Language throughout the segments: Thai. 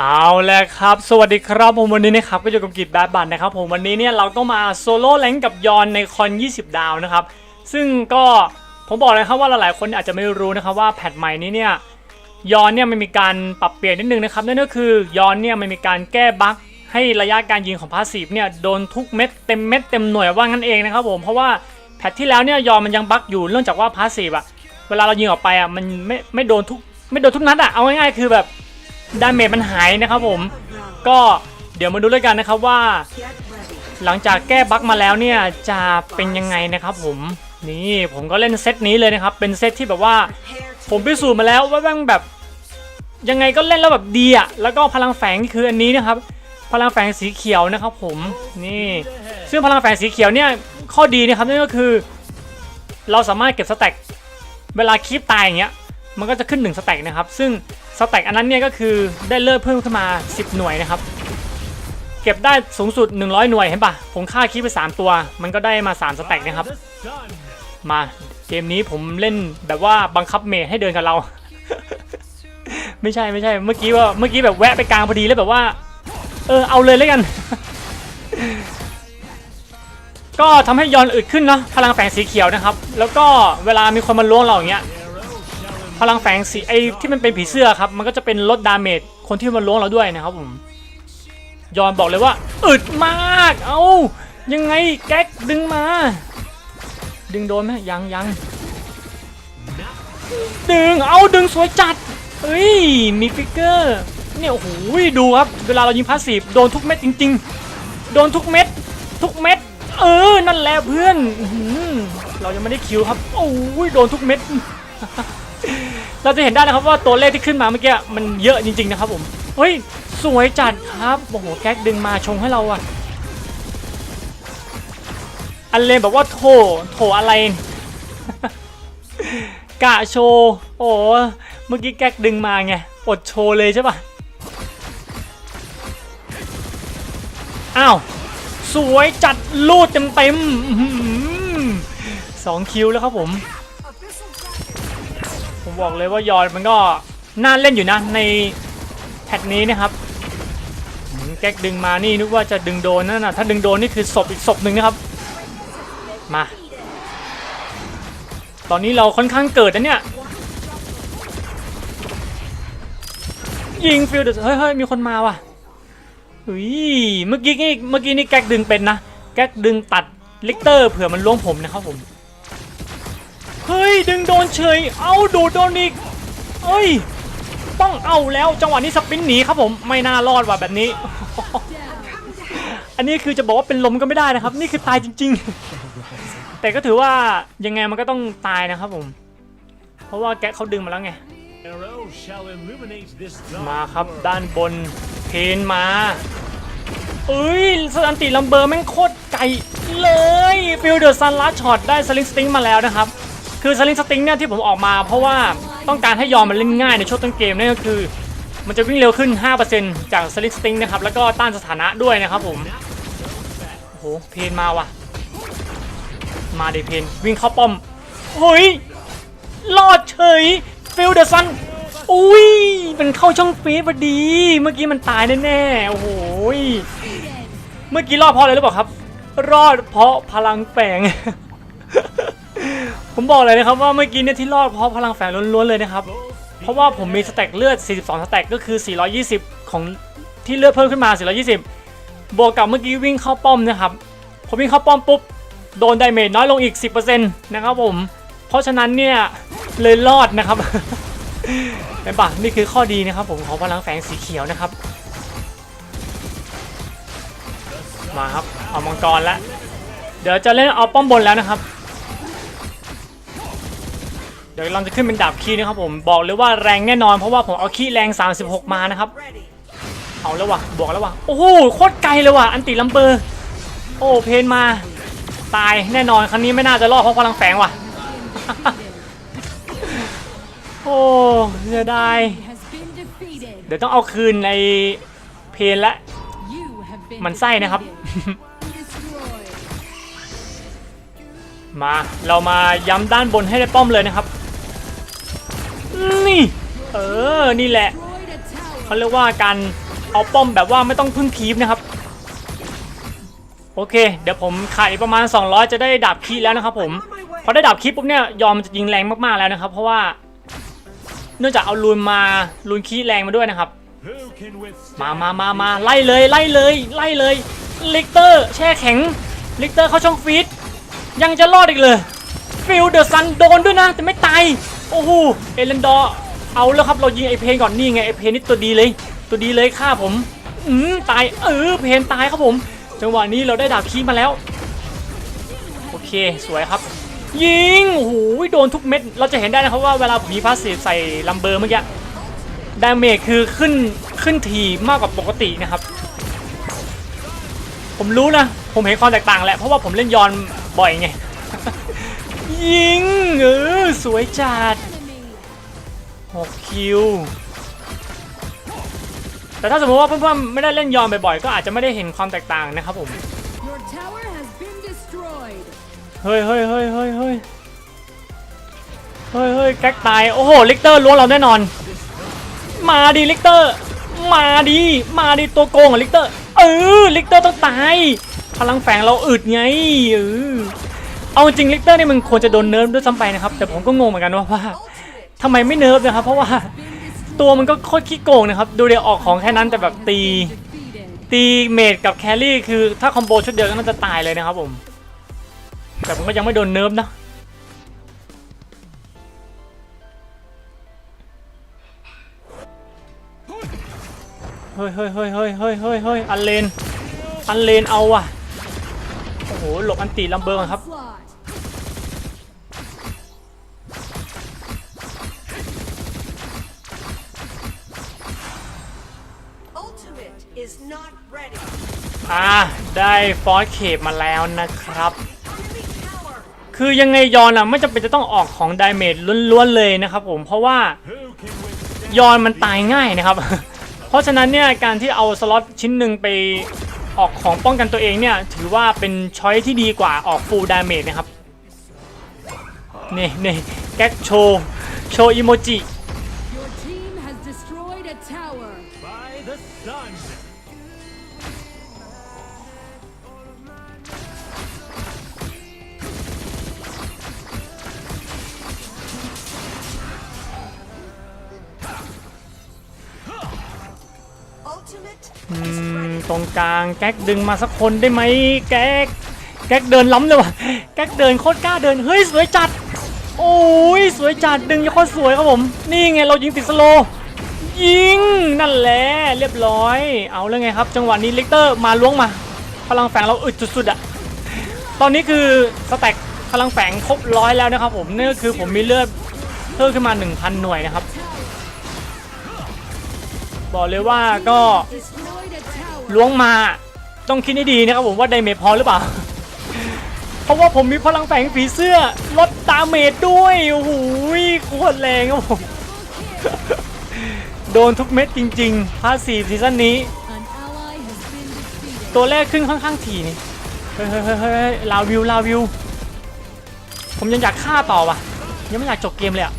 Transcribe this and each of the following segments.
เอาแล้วครับ สวัสดีครับผมวันนี้นะครับก็อยู่กับกิจแบดบันนะครับผมวันนี้เนี่ยเราต้องมาโซโล่แรงกับยอนในคอน20 ดาวนะครับ ซึ่งก็ผมบอกเลยครับว่าหลายๆคนอาจจะไม่รู้นะครับว่าแพทใหม่นี้เนี่ยยอนเนี่ยมันมีการปรับเปลี่ยนนิดนึงนะครับนั่นก็คือยอนเนี่ยมันมีการแก้บั๊กให้ระยะการยิงของพาสซีฟเนี่ยโดนทุกเม็ดเต็มเม็ดเต็มหน่วยว่างั้นเองนะครับผมเพราะว่าแพทที่แล้วเนี่ยยอนมันยังบั๊กอยู่เนื่องจากว่าพาสซีฟอะเวลาเรายิงออกไปอะมันไม่ไม่โดนทุกไม่โดนทุกนัดอะเอาง่ายๆคือแบบ ดาเมจมันหายนะครับผม ก็เดี๋ยวมาดูด้วยกันนะครับว่า หลังจากแก้บั๊กมาแล้วเนี่ยจะเป็นยังไงนะครับผมนี่ผมก็เล่นเซตนี้เลยนะครับ เป็นเซตที่แบบว่า ผมพิสูจน์มาแล้วว่าแม่งแบบ ยังไงก็เล่นแล้วแบบดีอะแล้วก็พลังแฝงนี่คืออันนี้นะครับ พลังแฝงสีเขียวนะครับ ผมนี่ ซึ่งพลังแฝงสีเขียวเนี่ยข้อดีนะครับนั่นก็คือ เราสามารถเก็บสแต็กเวลาคลิปตายอย่างเงี้ยมันก็จะขึ้น1สแต็กนะครับ ซึ่ง สแต็กอันนั้นเนี่ยก็คือได้เลิศเพิ่มขึ้นมา 10 หน่วยนะครับ เก็บได้สูงสุด 100 หน่วยเห็นปะผมฆ่าคลิปไป 3 ตัว มันก็ได้มา 3 สแต็กนะครับ มาเกมนี้ผมเล่นแบบว่าบังคับเมทให้เดินกับเรา ไม่ใช่ไม่ใช่ เมื่อกี้ว่าเมื่อกี้แบบแวะไปกลางพอดีแล้วแบบว่า เออเอาเลยแล้วกัน ก็ทำให้ยอนอึดขึ้นเนาะพลังแฝงสีเขียวนะครับ แล้วก็เวลามีคนมาล้วงเราอย่างเงี้ย พลังแฝงสีไอที่มันเป็นผีเสื้อครับ มันก็จะเป็นลดดาเมจคนที่มาล้วงเราด้วยนะครับผมยอนบอกเลยว่าอึดมาก เอายังไงแก๊กดึงมา ดึงโดนไหมยังยังดึงเอาดึงสวยจัดเฮ้ยมีฟิกเกอร์เนี่ยโอ้โหดูครับเวลาเรายิงพาสซีฟโดนทุกเม็ดจริง ๆ โดนทุกเม็ด ทุกเม็ด เออนั่นแหละเพื่อนเรายังไม่ได้คิวครับโอ้ยโดนทุกเม็ด เราจะเห็นได้นะครับว่าตัวเลขที่ขึ้นมาเมื่อกี้มันเยอะจริงๆนะครับผมเฮ้ยสวยจัดครับโอ้โหแก๊กดึงมาชงให้เราอะอันเลนบอกว่าโถโถอะไร กะโชว์โอ้เมื่อกี้แก๊กดึงมาไงอดโชว์เลยใช่ปะอ้าวสวยจัดลูดเต็มๆอื้อหือสองคิวแล้วครับผม ผมบอกเลยว่ายอนมันก็น่าเล่นอยู่นะในแพทนี้นะครับหืมแก๊กดึงมานี่นึกว่าจะดึงโดนนั่นนะถ้าดึงโดนนี่คือศพอีกศพหนึ่งนะครับ มา ตอนนี้เราค่อนข้างเกิดนะเนี่ยยิงฟิลด์เฮ้ยเฮ้ยมีคนมาว่ะอุ้ยเมื่อกี้นี่เมื่อกี้นี่แก๊กดึงเป็นนะ แก๊กดึงตัดลิกเตอร์เผื่อมันล้วงผมนะครับผม เฮ้ย ดึงโดนเฉย เอาดูดโดนอีกเอ้ย ต้องเอาแล้วจังหวะนี้สปินหนีครับผมไม่น่ารอดว่ะแบบนี้ อันนี้คือจะบอกว่าเป็นลมก็ไม่ได้นะครับ นี่คือตายจริง ๆ แต่ก็ถือว่ายังไงมันก็ต้องตายนะครับผม เพราะว่าแกเขาดึงมาแล้วไง มาครับด้านบนเพนมาเอ้ยสันติลัมเบอร์แม่งโคตรไกลเลยฟิลเดอร์ซันลัดช็อตได้สลิงสติงมาแล้วนะครับ คือสลิงสติงเนี่ยที่ผมออกมา เพราะว่าต้องการให้ยอมมันเล่นง่ายในช่วงต้นเกมนั่นก็คือ มันจะวิ่งเร็วขึ้น 5%จากสลิงสติงนะครับแล้วก็ต้านสถานะด้วยนะครับผมโอ้โหเพนมาว่ะ มาเดเพนวิ่งเข้าป้อมเฮ้ยรอดเฉยฟิลเดอร์ซันอุ้ยมันเข้าช่องฟีดพอดี เมื่อกี้มันตายแน่ๆโอ้โหยเมื่อกี้รอดเพราะอะไรหรือเปล่าครับ รอดเพราะพลังแฝง ผมบอกเลยนะครับว่าเมื่อกี้เนี่ยที่รอดเพราะพลังแฝงล้วนๆเลยนะครับ เพราะว่าผมมีสแต็กเลือด 42 สแต็กก็คือ 420 ของที่เลือดเพิ่มขึ้นมา 420 บวกกับเมื่อกี้วิ่งเข้าป้อมนะครับพอวิ่งเข้าป้อมปุ๊บโดนไดเมจน้อยลงอีก 10%นะครับผม เพราะฉะนั้นเนี่ยเลยรอดนะครับเป็นปะนี่คือข้อดีนะครับผมของพลังแฝงสีเขียวนะครับ มาครับเอามังกรแล้วเดี๋ยวจะเล่นเอาป้อมบนแล้วนะครับ เดี๋ยวเราจะขึ้นเป็นดาบคีนะครับผมบอกเลยว่าแรงแน่นอนเพราะว่าผมเอาคีแรง 36 มานะครับเอาแล้ววะบอกแล้ววะโอ้โหโคตรไกลเลยว่ะอันติลัมเบอร์ โอ้เพนมา ตายแน่นอนครั้งนี้ไม่น่าจะรอดเพราะพลังแฝงว่ะ โอ้เสียดายเดี๋ยวต้องเอาคืนในเพนและมันไส้นะครับ มาเรามาย้ำด้านบนให้ได้ป้อมเลยนะครับ นี่ เออ นี่แหละเขาเรียกว่าการเอาป้อมแบบว่าไม่ต้องพึ่งคีบนะครับ โอเค เดี๋ยวผมขายประมาณ 200 จะได้ดาบคีแล้วนะครับผมพอได้ดาบคีปุ๊บเนี่ยยอมจะยิงแรงมากๆแล้วนะครับ เพราะว่าเนื่องจากเอาลูนมาลูนคีแรงมาด้วยนะครับ มามามามาไล่เลยไล่เลยไล่เลยลิกเตอร์แช่แข็งลิกเตอร์เข้าช่องฟีดยังจะรอดอีกเลยฟิลเดอร์ซันโดนด้วยนะแต่ไม่ตาย โอ้โหเอเลนดอร์เอาแล้วครับเรายิงไอเพนก่อนนี่ไงไอเพนนี่ตัวดีเลย ตัวดีเลยฆ่าผมอืมตายเออเพนตายครับผม จังหวะนี้เราได้ดาบคีมาแล้ว โอเคสวยครับ ยิงโอ้โหโดนทุกเม็ด เราจะเห็นได้นะครับว่าเวลาผมมีพาสซีฟใส่ลัมเบอร์เมื่อกี้ดาเมจคือขึ้นขึ้นทีมากกว่าปกตินะครับ ผมรู้นะ ผมเห็นความแตกต่างแหละเพราะว่าผมเล่นยอนบ่อยไง ยิงเออสวยจัด Enemy. 6คิว แต่ถ้าสมมติว่าเพื่อนๆไม่ได้เล่นยอนบ่อยๆ ก็อาจจะไม่ได้เห็นความแตกต่างนะครับผม Your tower has been destroyed. เฮ้ยเฮ้ยเฮ้ยเฮ้ยเฮ้ยเฮ้ยเฮ้ยแก๊กตาย โอ้โห ลิกเตอร์ล้วงเราแน่นอน มาดิลิกเตอร์ มาดิ มาดิตัวโกงอะลิกเตอร์ เออ ลิกเตอร์ต้องตาย พลังแฝงเราอึดไง เออ เอาจริงลิกเตอร์นี่มันควรจะโดนเนิร์ฟด้วยซ้ำไปนะครับ แต่ผมก็งงเหมือนกันว่าว่าทำไมไม่เนิร์ฟนะครับ เพราะว่าตัวมันก็โคตรขี้โกงนะครับ ดูเดี๋ยวออกของแค่นั้นแต่แบบตี ตีเมดกับแครี่คือถ้าคอมโบชุดเดียวก็น่าจะตายเลยนะครับผม แต่ผมก็ยังไม่โดนเนิร์ฟนะเฮ้ยเฮ้ยเฮ้ยเฮ้ยเฮ้ยเฮ้ยเฮ้ยอันเลน อันเลนเอาว่ะ โอ้โห หลบอันตีลัมเบอร์กครับ อ่าได้ฟอสเคปมาแล้วนะครับ Enemy tower คือยังไงยอนอะไม่จำเป็นจะต้องออกของดาเมจล้วนๆเลยนะครับผมเพราะว่า Who can withstand ยอนมันตายง่ายนะครับ เพราะฉะนั้นเนี่ยการที่เอาสล็อตชิ้นหนึ่งไปออกของป้องกันตัวเองเนี่ยถือว่าเป็นช้อยที่ดีกว่าออกฟูลดาเมจนะครับนี่นี่แก๊กโชว์โชว์อีโมจิ ตรงกลางแก๊กดึงมาสักคนได้ไหมแก๊กแก๊กเดินล้ำเลยว่ะแก๊กเดินโคตรกล้าเดินเฮ้ยสวยจัด โอ้ยสวยจัดดึงยังโคตรสวยครับผม นี่ไงเรายิงติดสโลยิงนั่นแหละเรียบร้อย เอาแล้วไงครับจังหวะนี้ลิกเตอร์มาล้วงมา พลังแฝงเราอึดสุดๆอะตอนนี้คือสแต็กพลังแฝงครบร้อยแล้วนะครับผมนี่ก็คือผมมีเลือดเพิ่มขึ้นมา 1,000 หน่วยนะครับ บอกเลยว่าก็ล้วงมาต้องคิดให้ดีนะครับผมว่าไดเมจพอหรือเปล่า เพราะว่าผมมีพลังแฝงผีเสื้อลดดาเมจด้วยโอ้โหโคตรแรงครับผมโดนทุกเม็ดจริงๆพาสซีฟซีซั่นนี้ ตัวแรกขึ้นค่อนข้างถี่นี่เฮ้ยเฮ้ยเฮ้ยเฮ้ยลาวิวลาวิว ผมยังอยากฆ่าต่อว่ะยังไม่อยากจบเกมเลยอะ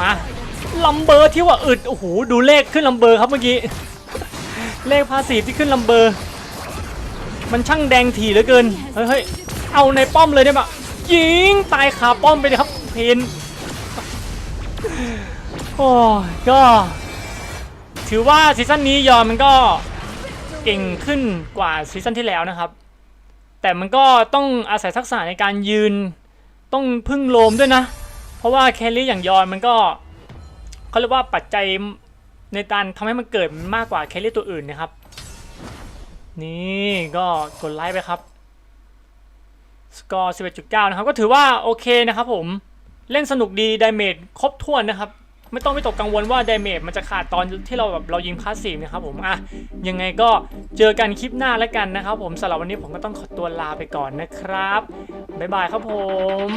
มา ลัมเบอร์ที่ว่าอึดโอ้โหดูเลขขึ้นลัมเบอร์ครับเมื่อกี้ เลขพาสีที่ขึ้นลัมเบอร์ มันช่างแดงถี่เหลือเกินเฮ้ยเอาในป้อมเลยได้ปะยิงตายคาป้อมไปเลยครับเพนโอ้ก็ ถือว่าซีซั่นนี้ยอมมันก็เก่งขึ้นกว่าซีซั่นที่แล้วนะครับ แต่มันก็ต้องอาศัยทักษะในการยืน ต้องพึ่งโลมด้วยนะ เพราะว่าแคลรี่อย่างยอนมันก็ เขาเรียกว่าปัจจัยในการทำให้มันเกิดมากกว่าแคลรี่ตัวอื่นนะครับ นี่ก็กดไลค์ไปครับ สกอร์11.9 นะครับ ก็ถือว่าโอเคนะครับผมเล่นสนุกดีไดเมจครบถ้วนนะครับ ไม่ต้องไม่ตกกังวลว่าไดเมจมันจะขาดตอนที่เราแบบเรายิงพาสซีฟนะครับผมอะยังไงก็เจอกันคลิปหน้าแล้วกันนะครับผมสำหรับวันนี้ผมก็ต้องขอตัวลาไปก่อนนะครับ บ๊ายบายครับผม